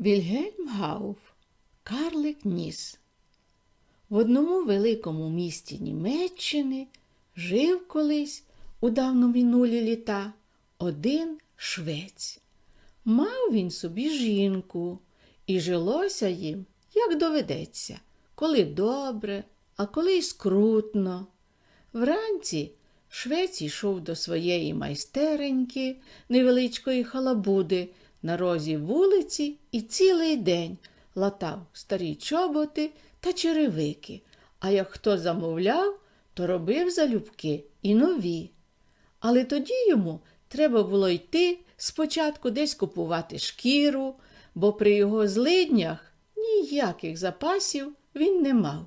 Вільгельм Гауф Карлик Ніс. В одному великому місті Німеччини жив колись у давно минулі літа один швець. Мав він собі жінку, і жилося їм, як доведеться, коли добре, а коли й скрутно. Вранці швець йшов до своєї майстереньки, невеличкої халабуди, на розі вулиці і цілий день латав старі чоботи та черевики, а як хто замовляв, то робив залюбки і нові. Але тоді йому треба було йти спочатку десь купувати шкіру, бо при його злиднях ніяких запасів він не мав.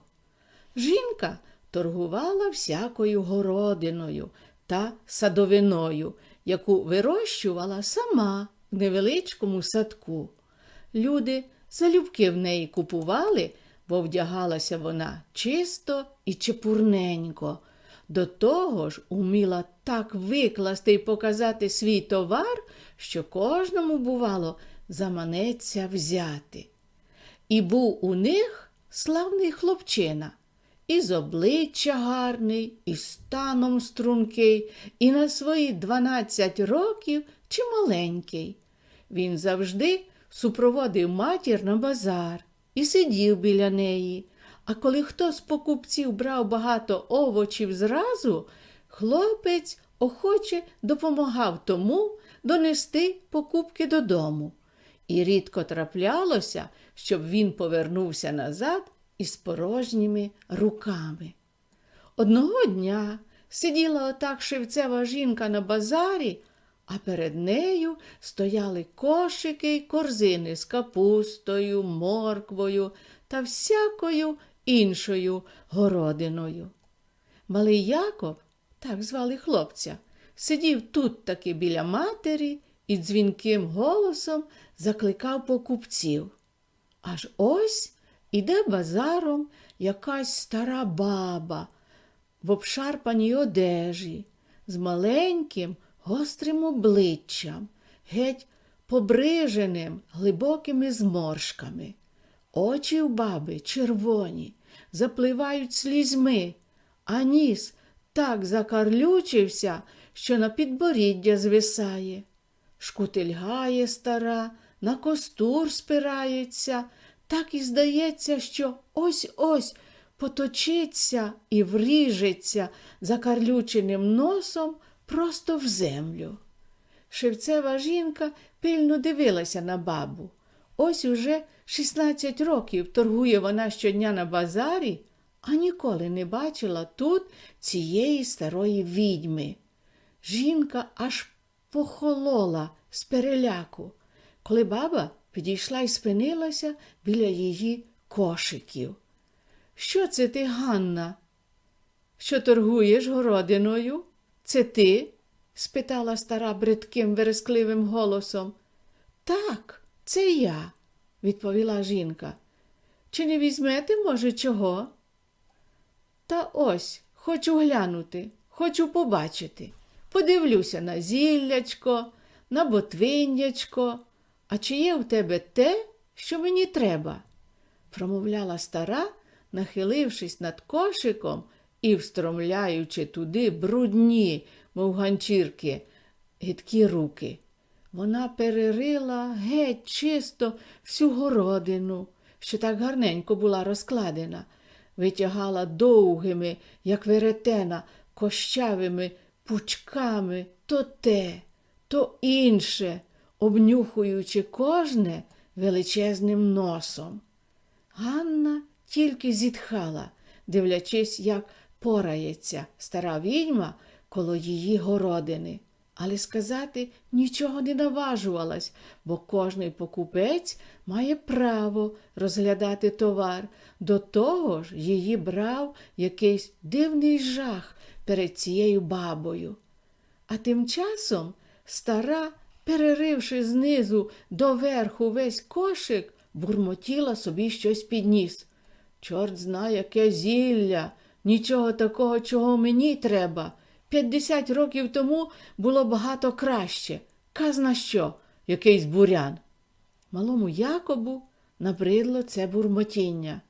Жінка торгувала всякою городиною та садовиною, яку вирощувала сама невеличкому садку. Люди залюбки в неї купували, бо вдягалася вона чисто і чепурненько. До того ж уміла так викласти і показати свій товар, що кожному, бувало, заманеться взяти. І був у них славний хлопчина, і з обличчя гарний, і станом стрункий, і на свої дванадцять років чималенький. Він завжди супроводив матір на базар і сидів біля неї. А коли хто з покупців брав багато овочів зразу, хлопець охоче допомагав тому донести покупки додому. І рідко траплялося, щоб він повернувся назад із порожніми руками. Одного дня сиділа отак шевцева жінка на базарі, а перед нею стояли кошики й корзини з капустою, морквою та всякою іншою городиною. Малий Яков, так звали хлопця, сидів тут таки біля матері і дзвінким голосом закликав покупців. Аж ось іде базаром якась стара баба в обшарпаній одежі, з маленьким гострим обличчям, геть побриженим глибокими зморшками. Очі в баби червоні, запливають слізьми, а ніс так закарлючився, що на підборіддя звисає. Шкутильгає стара, на костур спирається, так і здається, що ось-ось поточиться і вріжеться закарлюченим носом просто в землю. Шевцева жінка пильно дивилася на бабу. Ось уже 16 років торгує вона щодня на базарі, а ніколи не бачила тут цієї старої відьми. Жінка аж похолола з переляку, коли баба підійшла і спинилася біля її кошиків. Що це ти, Ганна? Що торгуєш городиною? Це ти? спитала стара бридким верескливим голосом. Так, це я, відповіла жінка. Чи не візьмете, може, чого? Та ось хочу глянути, хочу побачити. Подивлюся на зіллячко, на ботвиннячко, а чи є в тебе те, що мені треба? промовляла стара, нахилившись над кошиком і встромляючи туди брудні, мов ганчірки, гидкі руки. Вона перерила геть чисто всю городину, що так гарненько була розкладена, витягала довгими, як веретена, кощавими пучками то те, то інше, обнюхуючи кожне величезним носом. Ганна тільки зітхала, дивлячись, як порається стара відьма коло її городини. Але сказати нічого не наважувалась, бо кожний покупець має право розглядати товар. До того ж її брав якийсь дивний жах перед цією бабою. А тим часом стара, переривши знизу до верху весь кошик, бурмотіла собі щось під ніс. Чорт знає, яке зілля, нічого такого, чого мені треба. П'ятдесят років тому було багато краще. Казна що, якийсь бурян. Малому Якобу набридло це бурмотіння.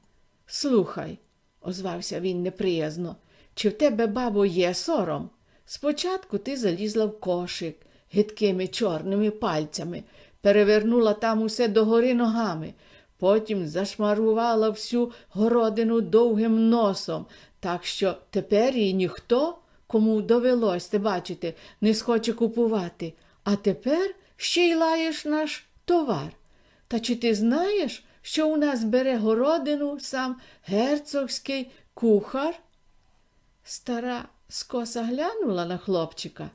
Слухай, озвався він неприязно, чи в тебе, бабо, є сором? Спочатку ти залізла в кошик гидкими чорними пальцями, перевернула там усе догори ногами, потім зашмарувала всю городину довгим носом, так що тепер її ніхто, кому довелось те бачити, не схоче купувати. А тепер ще й лаєш наш товар. Та чи ти знаєш, що у нас бере городину сам герцогський кухар? Стара скоса глянула на хлопчика,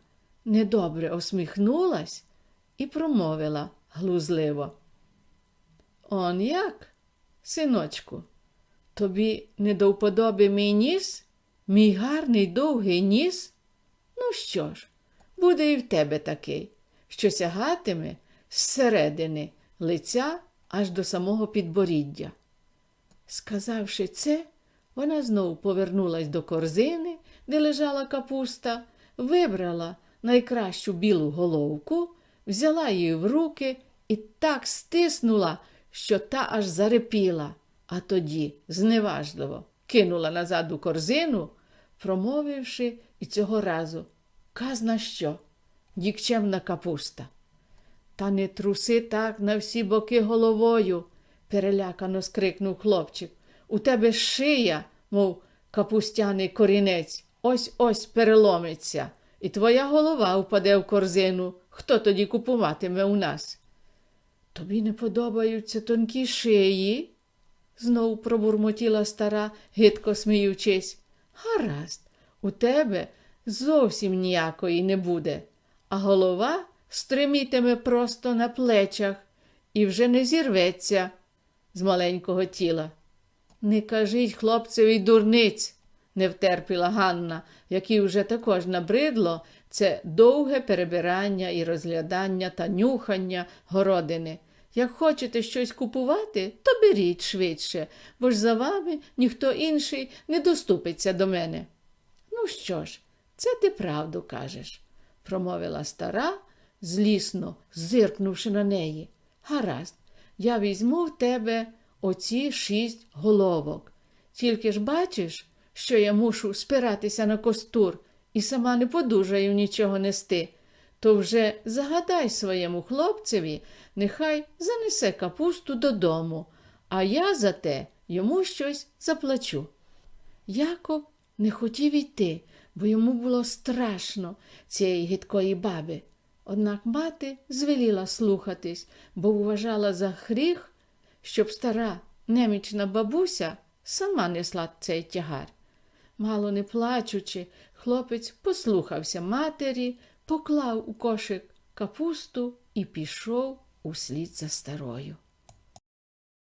недобре осміхнулась і промовила глузливо. Он як, синочку, тобі не до вподоби мій ніс, мій гарний довгий ніс? Ну що ж, буде і в тебе такий, що сягатиме зсередини лиця аж до самого підборіддя. Сказавши це, вона знову повернулась до корзини, де лежала капуста, вибрала найкращу білу головку, взяла її в руки і так стиснула, що та аж зарепіла, а тоді зневажливо кинула назад у корзину, промовивши і цього разу казна що, нікчемна капуста. Та не труси так на всі боки головою, перелякано скрикнув хлопчик. У тебе шия, мов капустяний корінець, ось ось переломиться, і твоя голова впаде в корзину. Хто тоді купуватиме у нас? Тобі не подобаються тонкі шиї? Знов пробурмотіла стара, гидко сміючись. Гаразд, у тебе зовсім ніякої не буде, а голова стримітиме просто на плечах і вже не зірветься з маленького тіла. Не кажіть хлопцеві дурниць, не втерпіла Ганна, якій вже також набридло це довге перебирання і розглядання та нюхання городини. Як хочете щось купувати, то беріть швидше, бо ж за вами ніхто інший не доступиться до мене. Ну що ж, це ти правду кажеш, промовила стара, злісно зиркнувши на неї. Гаразд, я візьму в тебе оці шість головок. Тільки ж бачиш, що я мушу спиратися на костур і сама не подужаю нічого нести, то вже загадай своєму хлопцеві, нехай занесе капусту додому, а я за те йому щось заплачу. Яков не хотів іти, бо йому було страшно цієї гидкої баби. Однак мати звеліла слухатись, бо вважала за гріх, щоб стара немічна бабуся сама несла цей тягар. Мало не плачучи, хлопець послухався матері, поклав у кошик капусту і пішов услід за старою.